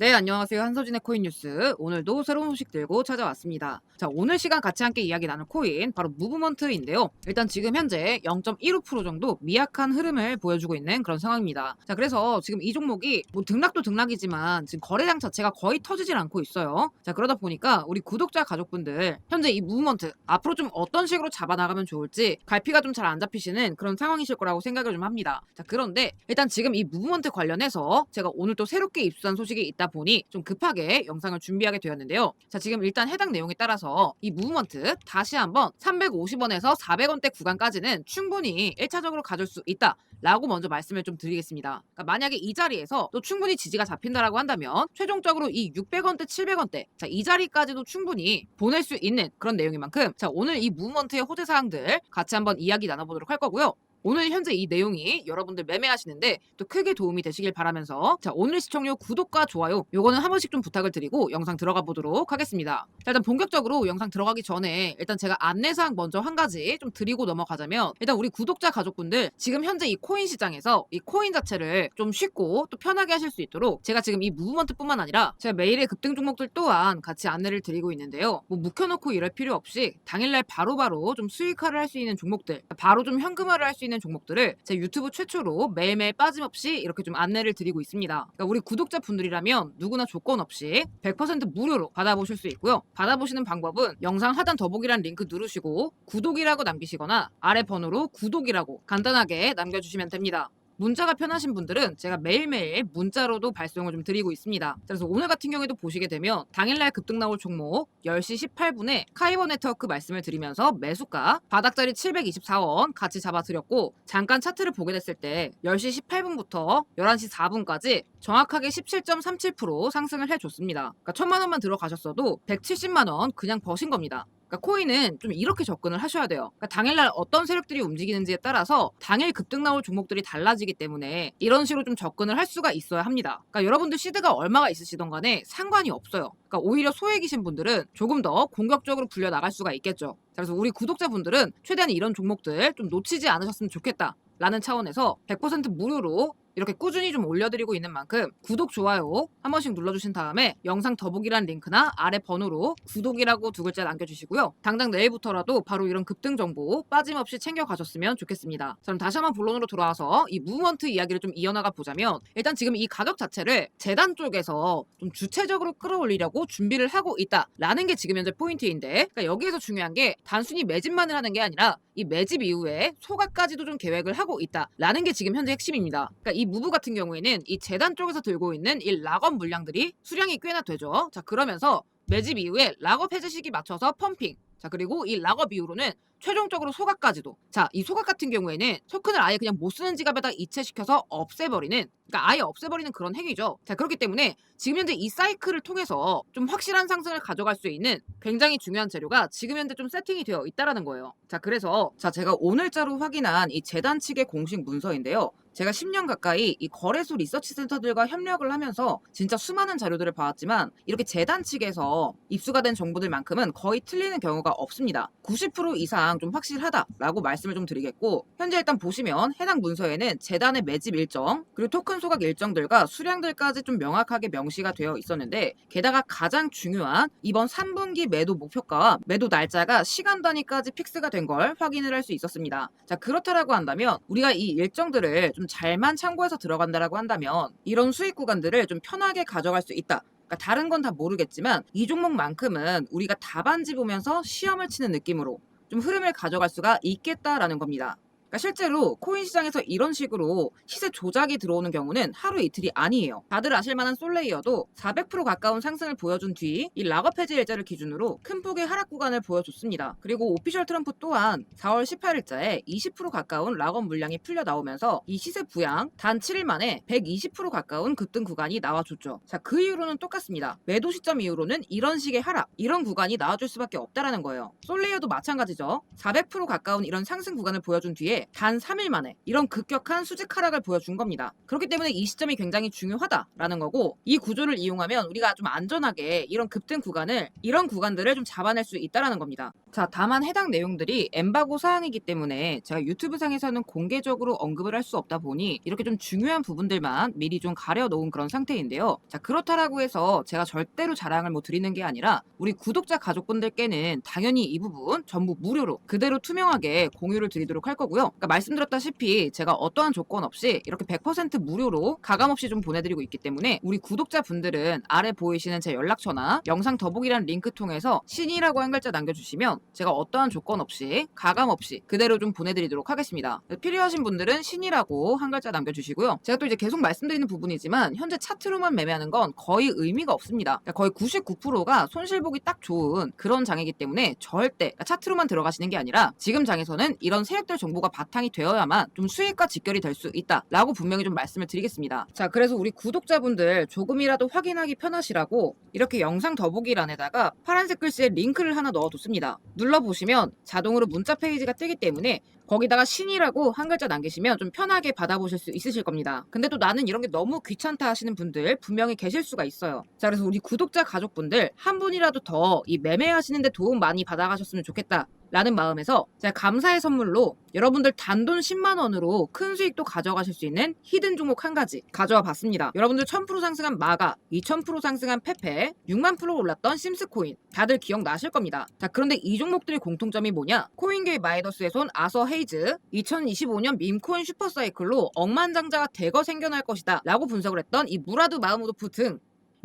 네, 안녕하세요. 한서진의 코인 뉴스. 오늘도 새로운 소식 들고 찾아왔습니다. 자, 오늘 시간 같이 함께 이야기 나눌 코인, 바로 무브먼트인데요. 일단 지금 현재 0.15% 정도 미약한 흐름을 보여주고 있는 그런 상황입니다. 자, 그래서 지금 이 종목이 뭐 등락도 등락이지만 지금 거래량 자체가 거의 터지질 않고 있어요. 자, 그러다 보니까 우리 구독자 가족분들, 현재 이 무브먼트 앞으로 좀 어떤 식으로 잡아나가면 좋을지 갈피가 좀 잘 안 잡히시는 그런 상황이실 거라고 생각을 좀 합니다. 자, 그런데 일단 지금 이 무브먼트 관련해서 제가 오늘 또 새롭게 입수한 소식이 있다 보니 좀 급하게 영상을 준비하게 되었는데요. 자, 지금 일단 해당 내용에 따라서 이 무브먼트 다시 한번 350원에서 400원대 구간까지는 충분히 1차적으로 가줄 수 있다. 라고 먼저 말씀을 좀 드리겠습니다. 그러니까 만약에 이 자리에서 또 충분히 지지가 잡힌다라고 한다면 최종적으로 이 600원대, 700원대 자, 이 자리까지도 충분히 보낼 수 있는 그런 내용인 만큼 자, 오늘 이 무브먼트의 호재 사항들 같이 한번 이야기 나눠보도록 할 거고요. 오늘 현재 이 내용이 여러분들 매매하시는데 또 크게 도움이 되시길 바라면서 자 오늘 시청료 구독과 좋아요 요거는 한 번씩 좀 부탁을 드리고 영상 들어가 보도록 하겠습니다. 자, 일단 본격적으로 영상 들어가기 전에 일단 제가 안내사항 먼저 한 가지 좀 드리고 넘어가자면 일단 우리 구독자 가족분들 지금 현재 이 코인 시장에서 이 코인 자체를 좀 쉽고 또 편하게 하실 수 있도록 제가 지금 이 무브먼트뿐만 아니라 제가 매일의 급등 종목들 또한 같이 안내를 드리고 있는데요. 뭐 묵혀놓고 이럴 필요 없이 당일날 바로바로 좀 수익화를 할 수 있는 종목들 바로 좀 현금화를 할 수 있는 종목들을 제 유튜브 최초로 매일매일 빠짐없이 이렇게 좀 안내를 드리고 있습니다. 그러니까 우리 구독자 분들이라면 누구나 조건 없이 100% 무료로 받아보실 수 있고요. 받아보시는 방법은 영상 하단 더보기란 링크 누르시고 구독이라고 남기시거나 아래 번호로 구독이라고 간단하게 남겨주시면 됩니다. 문자가 편하신 분들은 제가 매일매일 문자로도 발송을 좀 드리고 있습니다. 그래서 오늘 같은 경우에도 보시게 되면 당일날 급등 나올 종목 10시 18분에 카이버 네트워크 말씀을 드리면서 매수가 바닥자리 724원 같이 잡아드렸고 잠깐 차트를 보게 됐을 때 10시 18분부터 11시 4분까지 정확하게 17.37% 상승을 해줬습니다. 그러니까 천만 원만 들어가셨어도 170만 원 그냥 버신 겁니다. 그러니까 코인은 좀 이렇게 접근을 하셔야 돼요. 그러니까 당일날 어떤 세력들이 움직이는지에 따라서 당일 급등 나올 종목들이 달라지기 때문에 이런 식으로 좀 접근을 할 수가 있어야 합니다. 그러니까 여러분들 시드가 얼마가 있으시던 간에 상관이 없어요. 그러니까 오히려 소액이신 분들은 조금 더 공격적으로 불려 나갈 수가 있겠죠. 그래서 우리 구독자분들은 최대한 이런 종목들 좀 놓치지 않으셨으면 좋겠다. 라는 차원에서 100% 무료로 이렇게 꾸준히 좀 올려드리고 있는 만큼 구독, 좋아요 한 번씩 눌러주신 다음에 영상 더보기란 링크나 아래 번호로 구독이라고 두 글자 남겨주시고요. 당장 내일부터라도 바로 이런 급등 정보 빠짐없이 챙겨가셨으면 좋겠습니다. 자, 그럼 다시 한번 본론으로 돌아와서 이 무브먼트 이야기를 좀 이어나가 보자면 일단 지금 이 가격 자체를 재단 쪽에서 좀 주체적으로 끌어올리려고 준비를 하고 있다라는 게 지금 현재 포인트인데 그러니까 여기에서 중요한 게 단순히 매집만을 하는 게 아니라 이 매집 이후에 소각까지도 좀 계획을 하고 있다라는 게 지금 현재 핵심입니다. 그러니까 이 무브 같은 경우에는 이 재단 쪽에서 들고 있는 이 락업 물량들이 수량이 꽤나 되죠. 자 그러면서 매집 이후에 락업 해제 시기 맞춰서 펌핑. 자 그리고 이 락업 이후로는 최종적으로 소각까지도. 자, 이 소각 같은 경우에는 토큰을 아예 그냥 못 쓰는 지갑에다 이체시켜서 없애버리는, 그러니까 아예 없애버리는 그런 행위죠. 자, 그렇기 때문에 지금 현재 이 사이클을 통해서 좀 확실한 상승을 가져갈 수 있는 굉장히 중요한 재료가 지금 현재 좀 세팅이 되어 있다라는 거예요. 자, 그래서 자, 제가 오늘자로 확인한 이 재단 측의 공식 문서인데요. 제가 10년 가까이 이 거래소 리서치 센터들과 협력을 하면서 진짜 수많은 자료들을 봐왔지만 이렇게 재단 측에서 입수가 된 정보들만큼은 거의 틀리는 경우가 없습니다. 90% 이상 좀 확실하다라고 말씀을 좀 드리겠고 현재 일단 보시면 해당 문서에는 재단의 매집 일정 그리고 토큰 소각 일정들과 수량들까지 좀 명확하게 명시가 되어 있었는데 게다가 가장 중요한 이번 3분기 매도 목표가와 매도 날짜가 시간 단위까지 픽스가 된 걸 확인을 할 수 있었습니다. 자 그렇다라고 한다면 우리가 이 일정들을 좀 잘만 참고해서 들어간다라고 한다면 이런 수익 구간들을 좀 편하게 가져갈 수 있다. 그러니까 다른 건 다 모르겠지만 이 종목만큼은 우리가 답안지 보면서 시험을 치는 느낌으로 좀 흐름을 가져갈 수가 있겠다라는 겁니다. 그러니까 실제로 코인 시장에서 이런 식으로 시세 조작이 들어오는 경우는 하루 이틀이 아니에요. 다들 아실 만한 솔레이어도 400% 가까운 상승을 보여준 뒤 이 락업 해지 일자를 기준으로 큰 폭의 하락 구간을 보여줬습니다. 그리고 오피셜 트럼프 또한 4월 18일자에 20% 가까운 락업 물량이 풀려 나오면서 이 시세 부양 단 7일 만에 120% 가까운 급등 구간이 나와줬죠. 자, 그 이후로는 똑같습니다. 매도 시점 이후로는 이런 식의 하락, 이런 구간이 나와줄 수밖에 없다라는 거예요. 솔레이어도 마찬가지죠. 400% 가까운 이런 상승 구간을 보여준 뒤에 게단 3일 만에 이런 급격한 수직 하락을 보여준 겁니다. 그렇기 때문에 이 시점이 굉장히 중요하다라는 거고 이 구조를 이용하면 우리가 좀 안전하게 이런 급등 구간을 이런 구간들을 좀 잡아낼 수 있다라는 겁니다. 자, 다만 해당 내용들이 엠바고 사항이기 때문에 제가 유튜브 상에서는 공개적으로 언급을 할 수 없다 보니 이렇게 좀 중요한 부분들만 미리 좀 가려 놓은 그런 상태인데요. 자, 그렇다라고 해서 제가 절대로 자랑을 뭐 드리는 게 아니라 우리 구독자 가족분들께는 당연히 이 부분 전부 무료로 그대로 투명하게 공유를 드리도록 할 거고요. 그러니까 말씀드렸다시피 제가 어떠한 조건 없이 이렇게 100% 무료로 가감 없이 좀 보내드리고 있기 때문에 우리 구독자분들은 아래 보이시는 제 연락처나 영상 더보기란 링크 통해서 신이라고 한 글자 남겨주시면 제가 어떠한 조건 없이 가감 없이 그대로 좀 보내드리도록 하겠습니다. 필요하신 분들은 신이라고 한 글자 남겨주시고요. 제가 또 이제 계속 말씀드리는 부분이지만 현재 차트로만 매매하는 건 거의 의미가 없습니다. 그러니까 거의 99%가 손실보기 딱 좋은 그런 장이기 때문에 절대 그러니까 차트로만 들어가시는 게 아니라 지금 장에서는 이런 세력들 정보가 바탕이 되어야만 좀 수익과 직결이 될 수 있다라고 분명히 좀 말씀을 드리겠습니다. 자, 그래서 우리 구독자분들 조금이라도 확인하기 편하시라고 이렇게 영상 더보기란에다가 파란색 글씨에 링크를 하나 넣어뒀습니다. 눌러보시면 자동으로 문자 페이지가 뜨기 때문에 거기다가 신이라고 한 글자 남기시면 좀 편하게 받아보실 수 있으실 겁니다. 근데 또 나는 이런 게 너무 귀찮다 하시는 분들 분명히 계실 수가 있어요. 자, 그래서 우리 구독자 가족분들 한 분이라도 더 이 매매하시는데 도움 많이 받아가셨으면 좋겠다. 라는 마음에서 제가 감사의 선물로 여러분들 단돈 10만 원으로 큰 수익도 가져가실 수 있는 히든 종목 한 가지 가져와 봤습니다. 여러분들 1000% 상승한 마가, 2000% 상승한 페페, 6만 프로 올랐던 심스코인 다들 기억나실 겁니다. 자 그런데 이 종목들의 공통점이 뭐냐? 코인계의 마이너스에 손 아서 헤이즈 2025년 밈코인 슈퍼사이클로 억만장자가 대거 생겨날 것이다 라고 분석을 했던 이 무라드 마흐무도프 등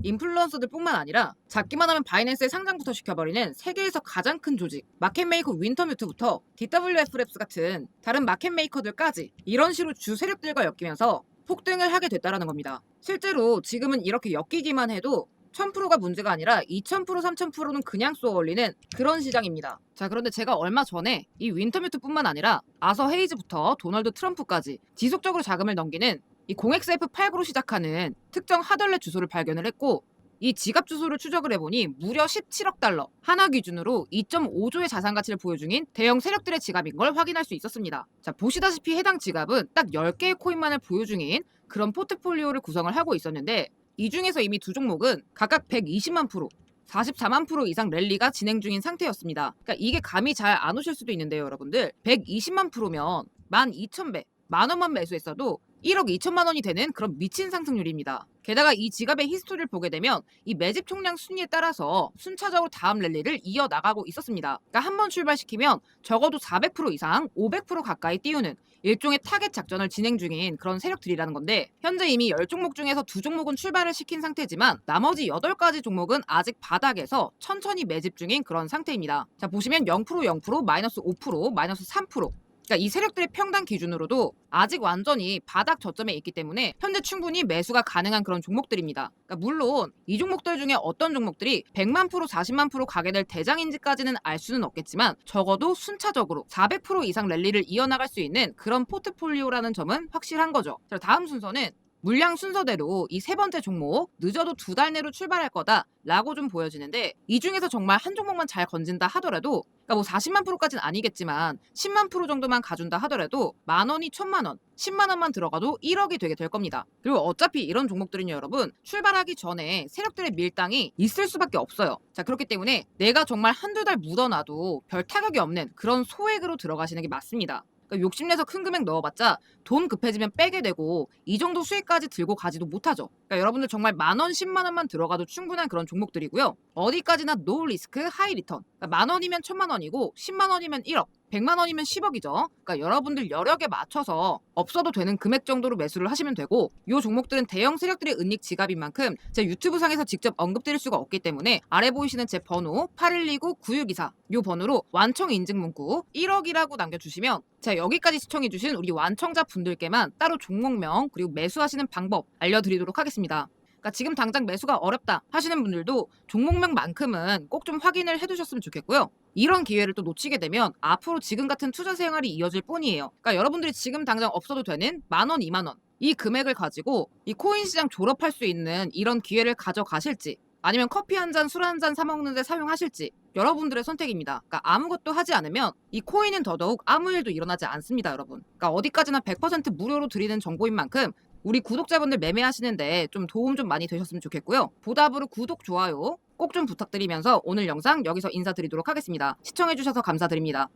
인플루언서들뿐만 아니라 작기만 하면 바이낸스에 상장부터 시켜버리는 세계에서 가장 큰 조직 마켓메이커 윈터뮤트부터 DWF랩스 같은 다른 마켓메이커들까지 이런 식으로 주 세력들과 엮이면서 폭등을 하게 됐다라는 겁니다. 실제로 지금은 이렇게 엮이기만 해도 1000%가 문제가 아니라 2000% 3000%는 그냥 쏘아 올리는 그런 시장입니다. 자 그런데 제가 얼마 전에 이 윈터뮤트뿐만 아니라 아서 헤이즈부터 도널드 트럼프까지 지속적으로 자금을 넘기는 이 0xF89로 시작하는 특정 하덜렛 주소를 발견을 했고 이 지갑 주소를 추적을 해보니 무려 17억 달러 하나 기준으로 2.5조의 자산 가치를 보유 중인 대형 세력들의 지갑인 걸 확인할 수 있었습니다. 자 보시다시피 해당 지갑은 딱 10개의 코인만을 보유 중인 그런 포트폴리오를 구성을 하고 있었는데 이 중에서 이미 두 종목은 각각 120만 프로 44만 프로 이상 랠리가 진행 중인 상태였습니다. 그러니까 이게 감이 잘 안 오실 수도 있는데요, 여러분들. 120만 프로면 12,000배, 만 원만 매수했어도 1억 2천만 원이 되는 그런 미친 상승률입니다. 게다가 이 지갑의 히스토리를 보게 되면 이 매집 총량 순위에 따라서 순차적으로 다음 랠리를 이어나가고 있었습니다. 그러니까 한 번 출발시키면 적어도 400% 이상 500% 가까이 띄우는 일종의 타겟 작전을 진행 중인 그런 세력들이라는 건데 현재 이미 10종목 중에서 두 종목은 출발을 시킨 상태지만 나머지 8가지 종목은 아직 바닥에서 천천히 매집 중인 그런 상태입니다. 자 보시면 0% 0% 마이너스 5% 마이너스 3% 그러니까 이 세력들의 평단 기준으로도 아직 완전히 바닥 저점에 있기 때문에 현재 충분히 매수가 가능한 그런 종목들입니다. 그러니까 물론 이 종목들 중에 어떤 종목들이 100만 프로, 40만 프로 가게 될 대장인지까지는 알 수는 없겠지만 적어도 순차적으로 400% 이상 랠리를 이어나갈 수 있는 그런 포트폴리오라는 점은 확실한 거죠. 자, 다음 순서는 물량 순서대로 이 세 번째 종목 늦어도 두 달 내로 출발할 거다라고 좀 보여지는데 이 중에서 정말 한 종목만 잘 건진다 하더라도 그러니까 뭐 40만 프로까지는 아니겠지만 10만 프로 정도만 가준다 하더라도 만 원이 천만 원, 10만 원만 들어가도 1억이 되게 될 겁니다. 그리고 어차피 이런 종목들은요, 여러분 출발하기 전에 세력들의 밀당이 있을 수밖에 없어요. 자 그렇기 때문에 내가 정말 한두 달 묻어놔도 별 타격이 없는 그런 소액으로 들어가시는 게 맞습니다. 그러니까 욕심내서 큰 금액 넣어봤자 돈 급해지면 빼게 되고 이 정도 수익까지 들고 가지도 못하죠. 그러니까 여러분들 정말 만 원, 10만 원만 들어가도 충분한 그런 종목들이고요. 어디까지나 노 리스크 하이 리턴. 그러니까 만 원이면 천만 원이고 10만 원이면 1억. 100만 원이면 10억이죠. 그러니까 여러분들 여력에 맞춰서 없어도 되는 금액 정도로 매수를 하시면 되고 이 종목들은 대형 세력들의 은닉 지갑인 만큼 제 유튜브 상에서 직접 언급드릴 수가 없기 때문에 아래 보이시는 제 번호 8129-9624 이 번호로 완청 인증 문구 1억이라고 남겨주시면 자 여기까지 시청해주신 우리 완청자 분들께만 따로 종목명 그리고 매수하시는 방법 알려드리도록 하겠습니다. 그러니까 지금 당장 매수가 어렵다 하시는 분들도 종목명만큼은 꼭 좀 확인을 해두셨으면 좋겠고요. 이런 기회를 또 놓치게 되면 앞으로 지금 같은 투자 생활이 이어질 뿐이에요. 그러니까 여러분들이 지금 당장 없어도 되는 만 원, 이만 원. 이 금액을 가지고 이 코인 시장 졸업할 수 있는 이런 기회를 가져가실지 아니면 커피 한 잔, 술 한 잔 사 먹는데 사용하실지 여러분들의 선택입니다. 그러니까 아무것도 하지 않으면 이 코인은 더더욱 아무 일도 일어나지 않습니다, 여러분. 그러니까 어디까지나 100% 무료로 드리는 정보인 만큼 우리 구독자분들 매매하시는데 좀 도움 좀 많이 되셨으면 좋겠고요. 보답으로 구독, 좋아요 꼭 좀 부탁드리면서 오늘 영상 여기서 인사드리도록 하겠습니다. 시청해주셔서 감사드립니다.